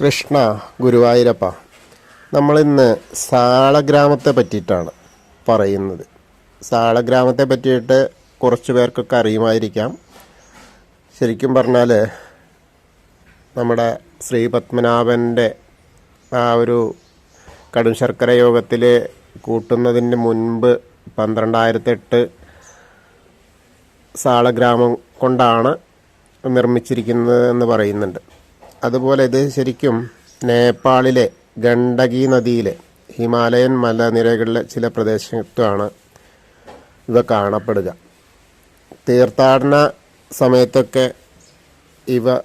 കൃഷ്ണ ഗുരുവായൂരപ്പ നമ്മളിന്ന് സാളഗ്രാമത്തെ പറ്റിയിട്ടാണ് പറയുന്നത്. സാളഗ്രാമത്തെ പറ്റിയിട്ട് കുറച്ച് പേർക്കൊക്കെ അറിയുമായിരിക്കാം. ശരിക്കും പറഞ്ഞാൽ നമ്മുടെ ശ്രീ പത്മനാഭന്റെ ആ ഒരു കടും ശർക്കര യോഗത്തിൽ കൂട്ടുന്നതിന് മുൻപ് പന്ത്രണ്ടായിരത്തെട്ട് സാളഗ്രാമം കൊണ്ടാണ് നിർമ്മിച്ചിരിക്കുന്നത് എന്ന് പറയുന്നുണ്ട്. അതുപോലെ ഇത് ശരിക്കും നേപ്പാളിലെ ഗണ്ഡകി നദിയിലെ ഹിമാലയൻ മലനിരകളിലെ ചില പ്രദേശത്താണ് ഇവ കാണപ്പെടുക. തീർത്ഥാടന സമയത്തൊക്കെ ഇവ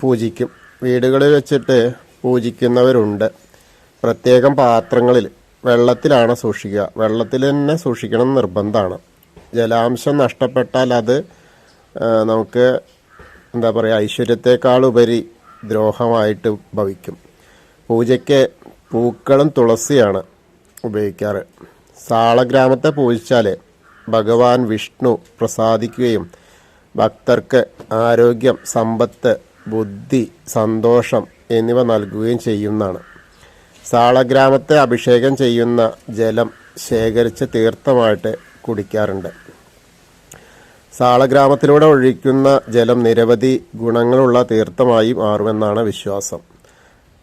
പൂജിക്കും. വീടുകളിൽ വെച്ചിട്ട് പൂജിക്കുന്നവരുണ്ട്. പ്രത്യേകം പാത്രങ്ങളിൽ വെള്ളത്തിലാണ് സൂക്ഷിക്കുക. വെള്ളത്തിൽ തന്നെ സൂക്ഷിക്കണം നിർബന്ധമാണ്. ജലാംശം നഷ്ടപ്പെട്ടാൽ അത് നമുക്ക് എന്താ പറയുക ഐശ്വര്യത്തെക്കാൾ ഉപരി ദ്രോഹമായിട്ട് ഭവിക്കും. പൂജയ്ക്ക് പൂക്കളും തുളസിയാണ് ഉപയോഗിക്കാറ്. സാളഗ്രാമത്തെ പൂജിച്ചാൽ ഭഗവാൻ വിഷ്ണു പ്രസാദിക്കുകയും ഭക്തർക്ക് ആരോഗ്യം സമ്പത്ത് ബുദ്ധി സന്തോഷം എന്നിവ നൽകുകയും ചെയ്യുന്നതാണ്. സാളഗ്രാമത്തെ അഭിഷേകം ചെയ്യുന്ന ജലം ശേഖരിച്ച് തീർത്ഥമായിട്ട് കുടിക്കാറുണ്ട്. സാളഗ്രാമത്തിലൂടെ ഒഴിക്കുന്ന ജലം നിരവധി ഗുണങ്ങളുള്ള തീർത്ഥമായി മാറുമെന്നാണ് വിശ്വാസം.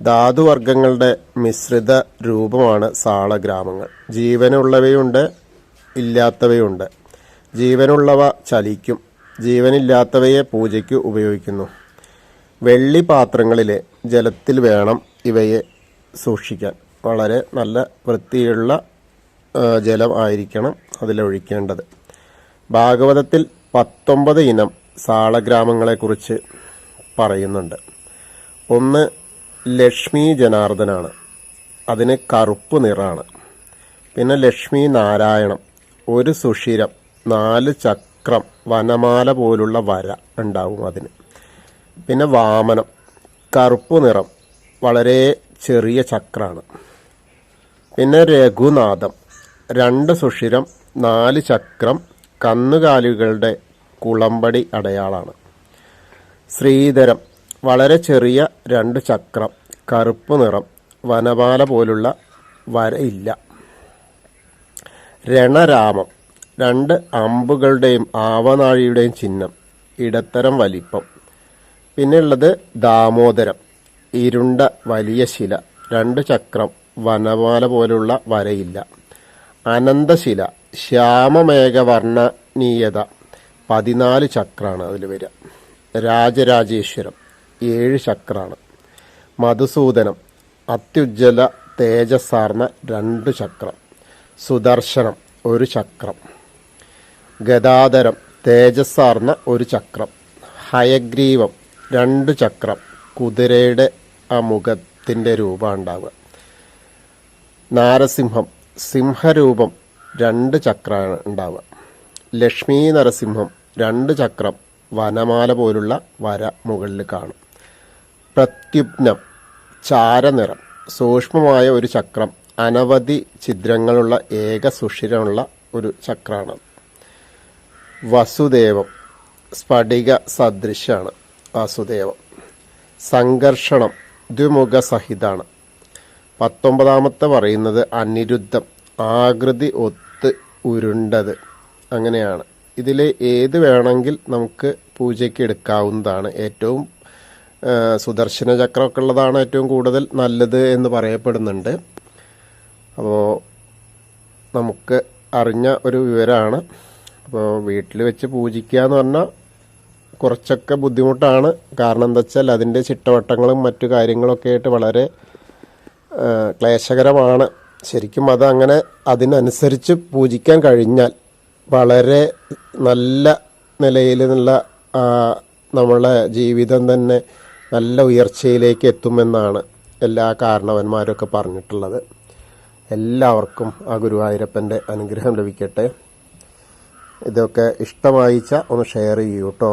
ധാതുവർഗങ്ങളുടെ മിശ്രിത രൂപമാണ് സാളഗ്രാമങ്ങൾ. ജീവനുള്ളവയുണ്ട് ഇല്ലാത്തവയുണ്ട്. ജീവനുള്ളവ ചലിക്കും ജീവനില്ലാത്തവയെ പൂജയ്ക്ക് ഉപയോഗിക്കുന്നു. വെള്ളി പാത്രങ്ങളിലെ ജലത്തിൽ വേണം ഇവയെ സൂക്ഷിക്കാൻ. വളരെ നല്ല വൃത്തിയുള്ള ജലം ആയിരിക്കണം അതിലൊഴിക്കേണ്ടത്. ഭാഗവതത്തിൽ പത്തൊമ്പത് ഇനം സാളഗ്രാമങ്ങളെക്കുറിച്ച് പറയുന്നുണ്ട്. ഒന്ന് ലക്ഷ്മി ജനാർദ്ദനാണ്. അതിന് കറുപ്പ് നിറാണ്. പിന്നെ ലക്ഷ്മി നാരായണം ഒരു സുഷിരം നാല് ചക്രം വനമാല പോലുള്ള വര ഉണ്ടാവും അതിന്. പിന്നെ വാമനം കറുപ്പ് നിറം വളരെ ചെറിയ ചക്രമാണ് പിന്നെ രഘുനാഥം രണ്ട് സുഷിരം നാല് ചക്രം കന്നുകാലികളുടെ കുളമ്പടി അടയാളാണ് ശ്രീധരം വളരെ ചെറിയ രണ്ട് ചക്രം കറുപ്പ് നിറം വനമാല പോലുള്ള വരയില്ല രണരാമം രണ്ട് അമ്പുകളുടെയും ആവനാഴിയുടെയും ചിഹ്നം ഇടത്തരം വലിപ്പം. പിന്നെയുള്ളത് ദാമോദരം ഇരുണ്ട വലിയ ശില രണ്ട് ചക്രം വനമാല പോലുള്ള വരയില്ല. അനന്തശില ശ്യാമമേഘവർണനീയത. പതിനാല് ചക്രാണ് അതിൽ വരിക രാജരാജേശ്വരം ഏഴ് ചക്രാണ്. മധുസൂദനം അത്യുജ്വല തേജസ്സാർന്ന രണ്ട് ചക്രം. സുദർശനം ഒരു ചക്രം. ഗദാധരം തേജസ്സാർന്ന ഒരു ചക്രം. ഹയഗ്രീവം രണ്ട് ചക്രം. കുതിരയുടെ ആ മുഖത്തിന്റെ രൂപം ഉണ്ടാവുക. നാരസിംഹം സിംഹരൂപം രണ്ട് ചക്രമാണ് ഉണ്ടാവുക. ലക്ഷ്മി നരസിംഹം രണ്ട് ചക്രം വനമാല പോലുള്ള വര മുകളിൽ കാണും. പ്രത്യുപ്നം ചാരനിറം. സൂക്ഷ്മമായ ഒരു ചക്രം. അനവധി ഛിദ്രങ്ങളുള്ള ഏക സുഷിരമുള്ള ഒരു ചക്രമാണ് വസുദേവം സ്ഫടിക സദൃശാണ് വാസുദേവം. സംഘർഷണം ദ്വിമുഖ സഹിതാണ് പത്തൊമ്പതാമത്തെ പറയുന്നത് അനിരുദ്ധം. ആകൃതി ഒത്ത് ഉരുണ്ടത്. അങ്ങനെയാണ്. ഇതിൽ ഏത് വേണമെങ്കിൽ നമുക്ക് പൂജയ്ക്ക് എടുക്കാവുന്നതാണ്. ഏറ്റവും സുദർശന ചക്രമൊക്കെ ഉള്ളതാണ് ഏറ്റവും കൂടുതൽ നല്ലത് എന്ന് പറയപ്പെടുന്നുണ്ട്. അപ്പോൾ നമുക്ക് അറിഞ്ഞ ഒരു വിവരമാണ് അപ്പോൾ വീട്ടിൽ വെച്ച് പൂജിക്കുക എന്ന് പറഞ്ഞാൽ കുറച്ചൊക്കെ ബുദ്ധിമുട്ടാണ്. കാരണം എന്താ വെച്ചാൽ അതിന്റെ ചിട്ടവട്ടങ്ങളും മറ്റു കാര്യങ്ങളൊക്കെ ആയിട്ട് വളരെ ക്ലേശകരമാണ്. ശരിക്കും അത് അങ്ങനെ അതിനനുസരിച്ച് പൂജിക്കാൻ കഴിഞ്ഞാൽ വളരെ നല്ല നിലയിൽ നല്ല നമ്മളെ ജീവിതം തന്നെ നല്ല ഉയർച്ചയിലേക്ക് എത്തുമെന്നാണ് എല്ലാ കാരണവന്മാരൊക്കെ പറഞ്ഞിട്ടുള്ളത്. എല്ലാവർക്കും ആ ഗുരുവായൂരപ്പന്റെ അനുഗ്രഹം ലഭിക്കട്ടെ. ഇതൊക്കെ ഇഷ്ടമായിച്ച ഒന്ന് ഷെയർ ചെയ്യൂ കേട്ടോ